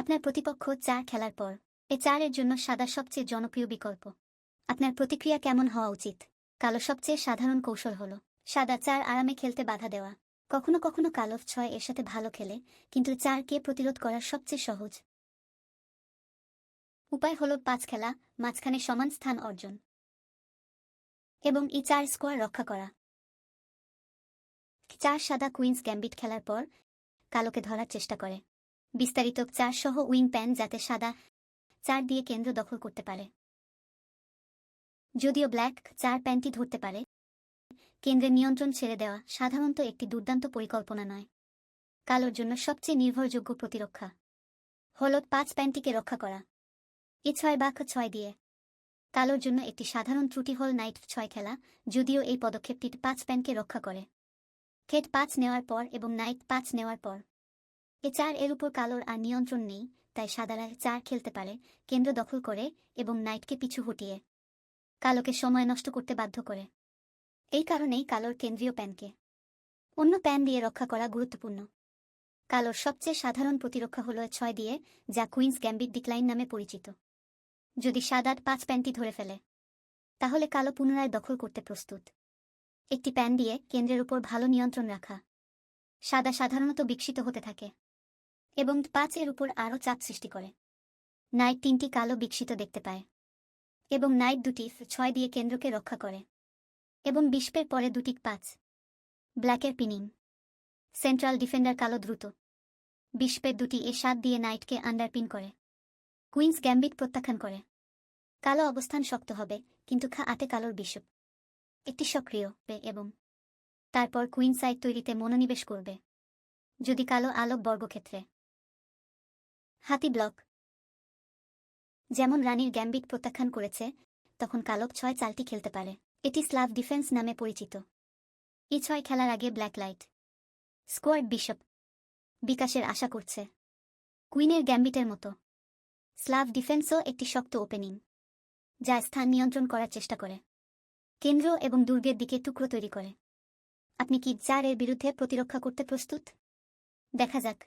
আপনার প্রতিপক্ষ চার খেলার পর, এ চারের জন্য সাদা সবচেয়ে জনপ্রিয় বিকল্প। আপনার প্রতিক্রিয়া কেমন হওয়া উচিত? কালো সবচেয়ে সাধারণ কৌশল হল, সাদা চার আরামে খেলতে বাধা দেওয়া। কখনো কখনো কালো ছয় এর সাথে ভালো খেলে, কিন্তু চারকে প্রতিরোধ করার সবচেয়ে সহজ। উপায় হল পাঁচ খেলা, মাঝখানে সমান স্থান অর্জন। এবং এই চার স্কোয়ার রক্ষা করা। চার সাদা কুইন্স গ্যাম্বিট খেলার পর, কালোকে ধরার চেষ্টা করে। বিস্তারিত চার সহ উইং প্যান যাতে সাদা চার দিয়ে কেন্দ্র দখল করতে পারে। যদিও ব্ল্যাক চার প্যানটি ধরতে পারে কেন্দ্রের নিয়ন্ত্রণ ছেড়ে দেওয়া সাধারণত একটি দুর্দান্ত পরিকল্পনা নয়। কালোর জন্য সবচেয়ে নির্ভরযোগ্য প্রতিরক্ষা হলদ পাঁচ প্যানটিকে রক্ষা করা। এ ছয় বাক ছয় দিয়ে। কালোর জন্য একটি সাধারণ ত্রুটি হল নাইট ছয় খেলা, যদিও এই পদক্ষেপটি পাঁচ প্যানকে রক্ষা করে। খেট পাঁচ নেওয়ার পর এবং নাইট পাঁচ নেওয়ার পর। এ চার এর উপর কালোর আর নিয়ন্ত্রণ নেই, তাই সাদারা চার খেলতে পারে, কেন্দ্র দখল করে এবং নাইটকে পিছু হটিয়ে। কালোকে সময় নষ্ট করতে বাধ্য করে। এই কারণেই কালোর কেন্দ্রীয় প্যানকে। অন্য প্যান দিয়ে রক্ষা করা গুরুত্বপূর্ণ। কালোর সবচেয়ে সাধারণ প্রতিরক্ষা হল ছয় দিয়ে, যা কুইন্স গ্যাম্বিট ডিক্লাইন নামে পরিচিত। যদি সাদাত পাঁচ প্যানটি ধরে ফেলে, তাহলে কালো পুনরায় দখল করতে প্রস্তুত। একটি প্যান দিয়ে কেন্দ্রের উপর ভালো নিয়ন্ত্রণ রাখা। সাদা সাধারণত বিকশিত হতে থাকে। এবং পাঁচ এর উপর আরও চাপ সৃষ্টি করে। নাইট তিনটি কালো বিকশিত দেখতে পায় এবং নাইট দুটি ছয় দিয়ে কেন্দ্রকে রক্ষা করে এবং বিস্পের পরে দুটি পাঁচ। ব্ল্যাকের পিনিং সেন্ট্রাল ডিফেন্ডার কালো দ্রুত। বিস্পের দুটি এ সাত দিয়ে নাইটকে আন্ডারপিন করে। কুইন্স গ্যাম্বিট প্রত্যাখ্যান করে। কালো অবস্থান শক্ত হবে, কিন্তু খা আতে কালোর বিশপ। একটি সক্রিয় এবং তারপর কুইন সাইড তৈরিতে মনোনিবেশ করবে। যদি কালো আলোক বর্গক্ষেত্রে। হাতি ব্লক। যেমন রানীর গ্যাম্বিট প্রত্যাখ্যান করেছে, তখন কালক ছয় চালটি খেলতে পারে। এটি স্লাভ ডিফেন্স নামে পরিচিত। ই ছয় খেলার আগে ব্ল্যাক লাইট। Squad bishop. বিকাশের আশা করছে। কুইনের গ্যাম্বিটের মতো। স্লাভ ডিফেন্সও একটি শক্ত ওপেনিং, যা স্থান নিয়ন্ত্রণ করার চেষ্টা করে। কেন্দ্র এবং দুর্গের দিকে টুকরো তৈরি করে। আপনি কি চার এর বিরুদ্ধে প্রতিরক্ষা করতে প্রস্তুত? দেখা যাক।